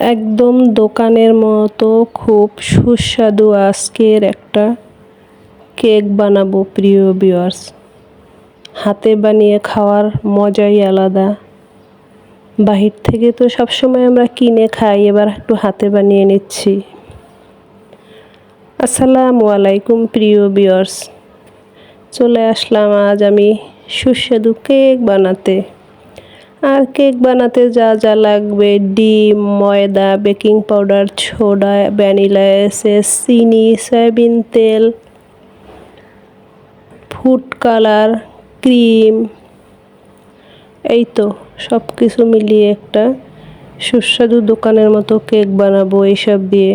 একদম দোকানের মতো খুব সুস্বাদু আজকের একটা কেক বানাবো, প্রিয় ভিউয়ার্স হাতে বানিয়ে খাওয়ার মজাই আলাদা। বাহির থেকে তো সবসময় আমরা কিনে খাই, এবার একটু হাতে বানিয়ে নিচ্ছি। আসসালামু আলাইকুম, প্রিয় ভিউয়ার্স চলে আসলাম, আজ আমি সুস্বাদু কেক বানাতে। আর কেক বানাতে যা যা লাগবে, ডিম, ময়দা, বেকিং পাউডার ছোডা ভ্যানিলা এসেস চিনি, সয়াবিন তেল, ফুড কালার, ক্রিম, এই তো সব কিছু মিলিয়ে একটা সুস্বাদু দোকানের মতো কেক বানাবো এইসব দিয়ে।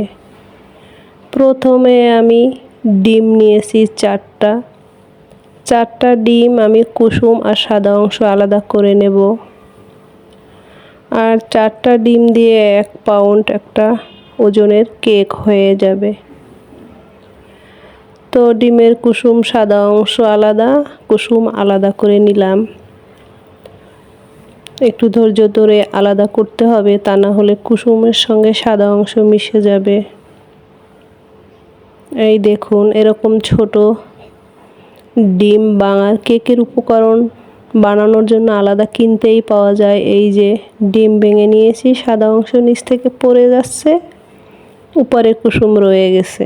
প্রথমে আমি ডিম নিয়েছি চারটা। চারটা ডিম আমি কুসুম আর সাদা অংশ আলাদা করে নেব। আর চারটা ডিম দিয়ে এক পাউন্ড একটা ওজনের কেক হয়ে যাবে। তো ডিমের কুসুম সাদা অংশ আলাদা, কুসুম আলাদা করে নিলাম। একটু ধৈর্য ধরে আলাদা করতে হবে, তা না হলে কুসুমের সঙ্গে সাদা অংশ মিশে যাবে। এই দেখুন, এরকম ছোট ডিম, বাঙার কেকের উপকরণ। বানানোর জন্য আলাদা কিনতেই পাওয়া যায়। এই যে ডিম ভেঙে নিয়েছি, সাদা অংশ নিচ থেকে পড়ে যাচ্ছে, উপরে কুসুম রয়ে গেছে।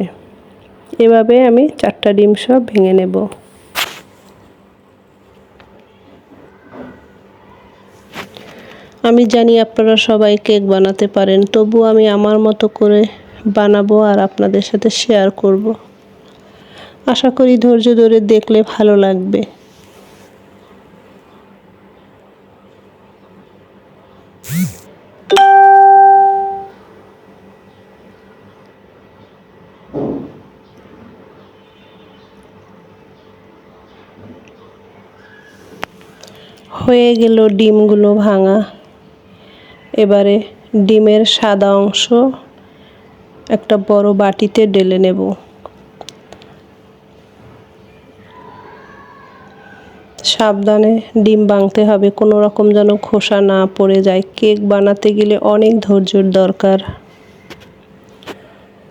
এভাবে আমি চারটা ডিম সব ভেঙে নেব। আমি জানি আপনারা সবাই কেক বানাতে পারেন, তবু আমি আমার মতো করে বানাবো আর আপনাদের সাথে শেয়ার করব। আশা করি ধৈর্য ধরে দেখলে ভালো লাগবে। হয়ে গেল ডিমগুলো ভাঙা। এবারে ডিমের সাদা অংশ একটা বড় বাটিতে ডেলে নেব। সাবধানে ডিম ভাঙতে হবে, কোনো রকম যেন খোসা না পড়ে যায়। কেক বানাতে গেলে অনেক ধৈর্যর দরকার।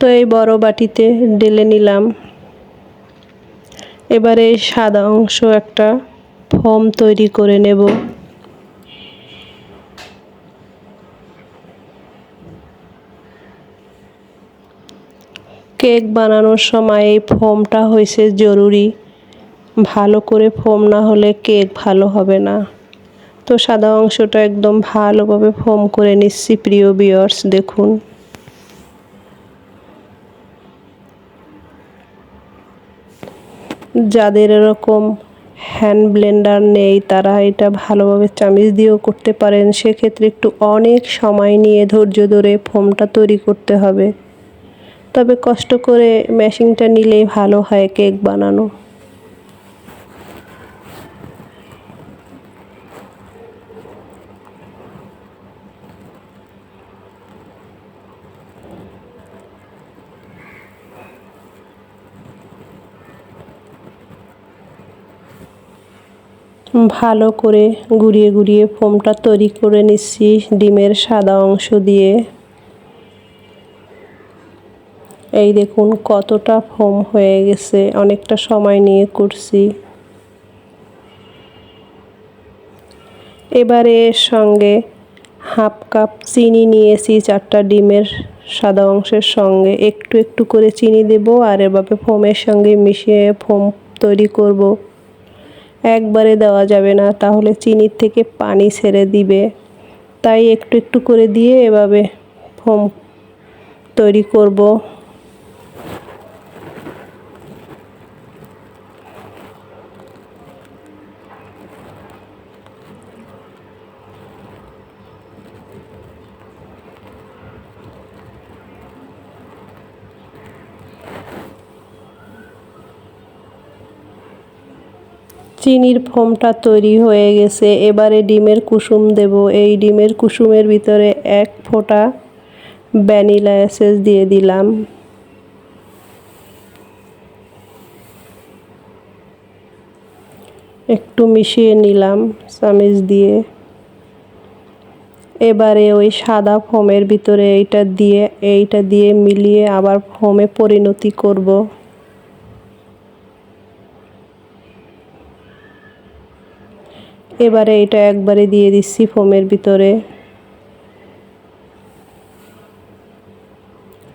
তো এই বড় বাটিতে ডেলে নিলাম। এবারে সাদা অংশ একটা ফোম তৈরি করে নেব। কেক বানানোর সময় এই ফোমটা হয়েছে জরুরি। ভালো করে ফোম না হলে কেক ভালো হবে না। তো সাদা অংশটা একদম ভালোভাবে ফোম করে নিচ্ছি, প্রিয় বিয়ার্স দেখুন। যাদের এরকম হ্যান্ড ব্লেন্ডার নেই, তারা এটা ভালোভাবে চামিচ দিয়েও করতে পারেন। সেক্ষেত্রে একটু অনেক সময় নিয়ে ধৈর্য ধরে ফোমটা তৈরি করতে হবে। তবে কষ্ট করে মেশিনটা নিলেই ভালো হয় কেক বানানো। ভালো করে গুড়িয়ে গুড়িয়ে ফোমটা তৈরি করে নিচ্ছি ডিমের সাদা অংশ দিয়ে। এই দেখুন কতটা ফোম হয়ে গেছে, অনেকটা সময় নিয়ে করছি। এবারে এর সঙ্গে হাফ কাপ চিনি নিয়েছি, চারটা ডিমের সাদা অংশের সঙ্গে। একটু একটু করে চিনি দেব আর এভাবে ফোমের সঙ্গে মিশিয়ে ফোম তৈরি করব। একবারে দেওয়া যাবে না, তাহলে চিনির থেকে পানি ছেড়ে দিবে। তাই একটু একটু করে দিয়ে এভাবে ফোম তৈরি করব। চিনির ফোমটা তৈরি হয়ে গেছে। এবারে ডিমের কুসুম দেব। এই ডিমের কুসুমের ভিতরে এক ফোঁটা ভ্যানিলা এসেস দিয়ে দিলাম। একটু মিশিয়ে নিলাম চামিচ দিয়ে। এবারে ওই সাদা ফোমের ভিতরে এইটা দিয়ে এইটা দিয়ে মিলিয়ে আবার ফোমে পরিণতি করব। এবারে এটা একবারে দিয়ে দিচ্ছি ফোমের ভিতরে।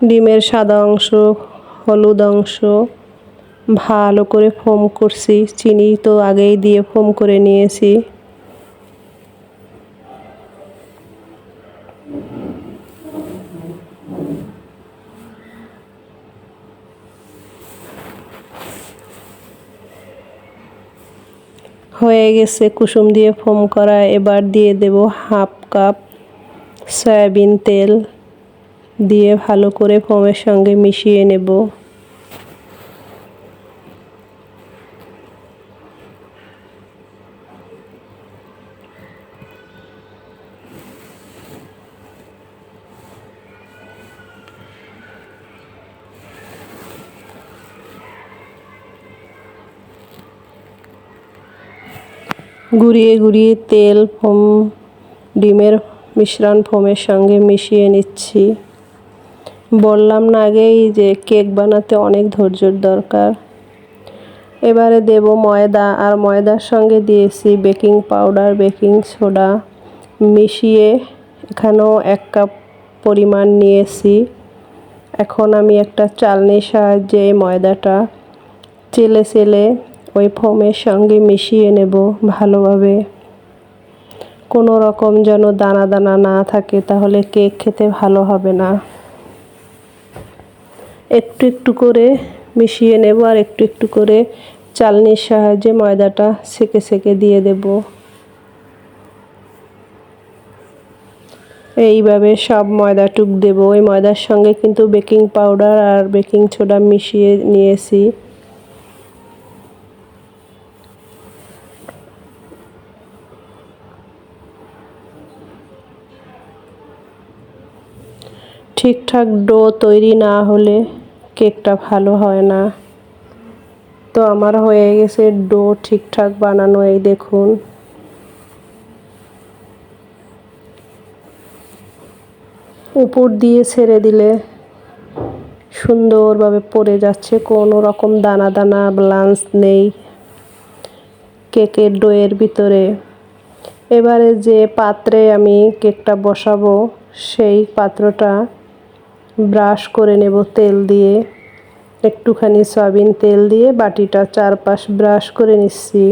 ডিমের সাদা অংশ, হলুদ অংশ, ভালো করে ফোম করছি। চিনি তো আগেই দিয়ে ফোম করে নিয়েছি। হয়ে গেছে, কুসুম দিয়ে ফোম করা। এবার দিয়ে দেব হাফ কাপ সয়াবিন তেল দিয়ে ভালো করে ফোমের সঙ্গে মিশিয়ে নেব। ঘুরিয়ে ঘুরিয়ে তেল, ফোম, ডিমের মিশ্রণ ফোমের সঙ্গে মিশিয়ে নিচ্ছি। বললাম না আগেই যে কেক বানাতে অনেক ধৈর্যর দরকার। এবারে দেব ময়দা, আর ময়দার সঙ্গে দিয়েছি বেকিং পাউডার, বেকিং সোডা। মিশিয়ে এখানেও এক কাপ পরিমাণ নিয়েছি। এখন আমি একটা চালনির সাহায্যে ময়দাটা চেলে চেলে ওই ফোমের সঙ্গে মিশিয়ে নেব ভালোভাবে। কোনো রকম যেন দানা দানা না থাকে, তাহলে কেক খেতে ভালো হবে না। একটু একটু করে মিশিয়ে নেব আর একটু একটু করে চালনির সাহায্যে ময়দাটা সেকে সেকে দিয়ে দেব। এইভাবে সব ময়দাটুক দেবো। ওই ময়দার সঙ্গে কিন্তু বেকিং পাউডার আর বেকিং সোডা মিশিয়ে নিয়েছি। ঠিকঠাক ডো তৈরি না হলে কেকটা ভালো হয় না। তো আমার হয়ে গেছে ডো ঠিকঠাক বানানো, এই দেখুন। উপর দিয়ে ছেড়ে দিলে সুন্দরভাবে পড়ে যাচ্ছে, কোনো রকম দানা দানা ব্লান্স নেই কেকের ডোয়ের ভিতরে। এবারে যে পাত্রে আমি কেকটা বসাবো, সেই পাত্রটা ব্রাশ করে নেব তেল দিয়ে। একটুখানি সয়াবিন তেল দিয়ে বাটিটা চারপাশ ব্রাশ করে নিচ্ছি।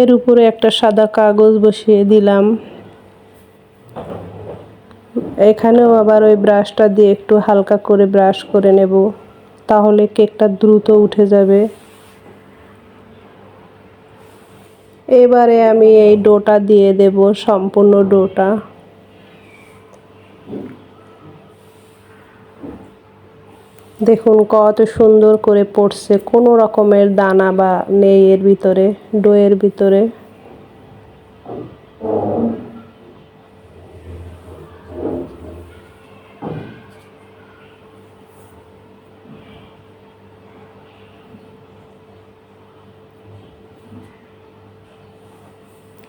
এর উপরে একটা সাদা কাগজ বসিয়ে দিলাম। এখানেও আবার ওই ব্রাশটা দিয়ে একটু হালকা করে ব্রাশ করে নেব। তাহলে কেকটা দ্রুত উঠে যাবে। এবারে আমি এই ডোটা দিয়ে দেব, সম্পূর্ণ ডোটা। দেখুন কত সুন্দর করে পড়ছে, কোনো রকমের দানা বা নেই এর ভিতরে, ডোয়ের ভিতরে।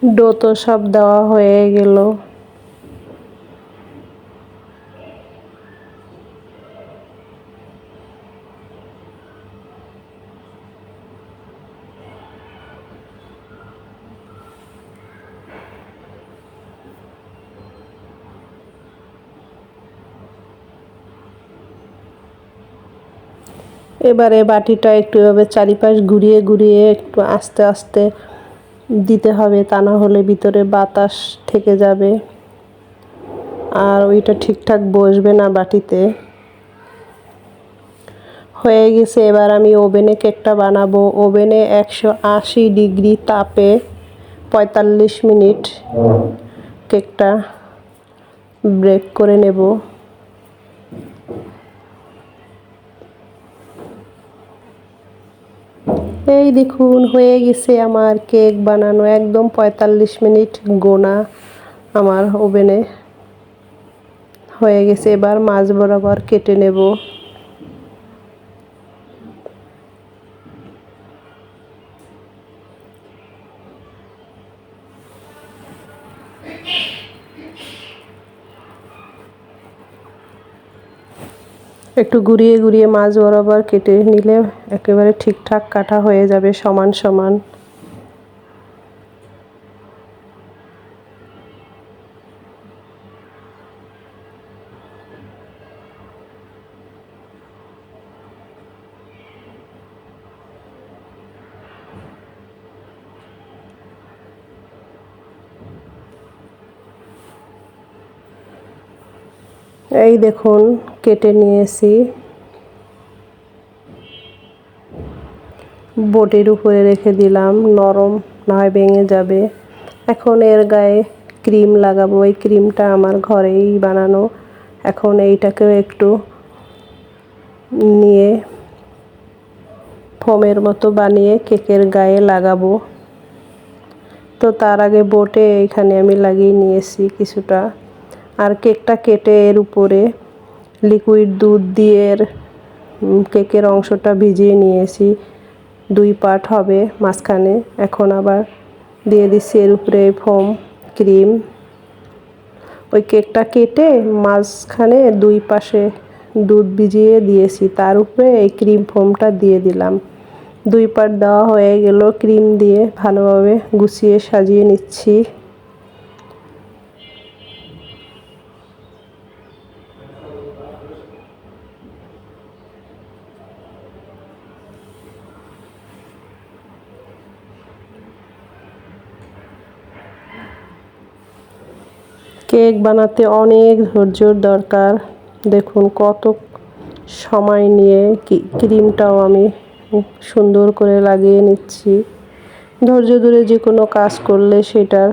ডো তো সব দেওয়া হয়ে গেল। এবারে বাটিটা একটু এভাবে চারিপাশ ঘুরিয়ে ঘুরিয়ে একটু আস্তে আস্তে দিতে হবে, তা না হলে ভিতরে বাতাস থেকে যাবে। আর ওইটা ঠিকঠাক বসবে না বাটিতে। হয়ে গেছে, এবার আমি ওভেনে কেকটা বানাবো। ওভেনে একশো আশি ডিগ্রি তাপে পঁয়তাল্লিশ মিনিট কেকটা ব্রেক করে নেব। এই দেখুন, হয়ে গেছে আমার কেক বানানো, একদম পঁয়তাল্লিশ মিনিট গোনা আমার ওভেনে। হয়ে গেছে, এবার মাছ বরাবর কেটে নেব। একটু ঘুরিয়ে ঘুরিয়ে মাছ বরাবর কেটে নিলে একেবারে ঠিকঠাক কাটা হয়ে যাবে সমান সমান। এই দেখুন, কেটে নিয়েছি। বটির উপরে রেখে দিলাম, নরম নয় ভেঙে যাবে। এখন এর গায়ে ক্রিম লাগাবো, এই ক্রিমটা আমার ঘরেই বানানো। এখন এইটাকেও একটু নিয়ে ফোমের মতো বানিয়ে কেকের গায়ে লাগাবো। তো তার আগে বোটে এখানে আমি লাগিয়ে নিয়েছি কিছুটা। আর কেকটা কেটে এর উপরে লিকুইড দুধ দিয়ে এর কেকের অংশটা ভিজিয়ে নিয়েছি। দুই পার্ট হবে মাঝখানে। এখন আবার দিয়ে দিচ্ছি এর উপরে ফোম ক্রিম ওই কেকটা কেটে মাঝখানে দুই পাশে দুধ ভিজিয়ে দিয়েছি। তার উপরে এই ক্রিম ফোমটা দিয়ে দিলাম। দুই পার্ট দেওয়া হয়ে গেল। ক্রিম দিয়ে ভালোভাবে গুছিয়ে সাজিয়ে নিচ্ছি। কেক বানাতে অনেক ধৈর্যর দরকার। দেখুন কত সময় নিয়ে ক্রিমটাও আমি সুন্দর করে লাগিয়ে নিচ্ছি। ধৈর্য ধরে যে কোনো কাজ করলে সেটার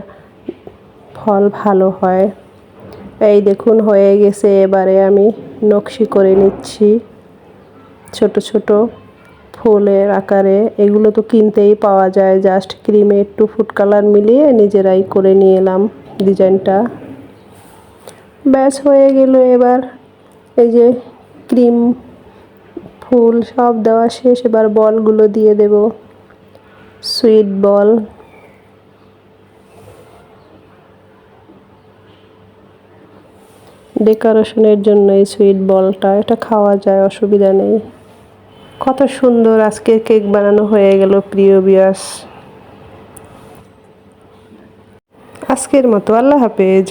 ফল ভালো হয়। এই দেখুন হয়ে গেছে, এবারে আমি নকশি করে নিচ্ছি। ছোট ছোট ফুলের আকারে। এগুলো তো কিনতেই পাওয়া যায়। জাস্ট ক্রিমে একটু ফুড কালার মিলিয়ে নিজেরাই করে নিয়ে এলাম ডিজাইনটা। ব্যাস হয়ে গেল এবার। এই যে ক্রিম, ফুল সব দেওয়া শেষ। এবার বলগুলো দিয়ে দেব। সুইট বল। ডেকোরেশনের জন্য এই সুইট বলটা। এটা খাওয়া যায়, অসুবিধা নেই। কত সুন্দর আজকে কেক বানানো হয়ে গেল, প্রিয় বিয়াস আজকের মতো, আল্লাহ হাফেজ।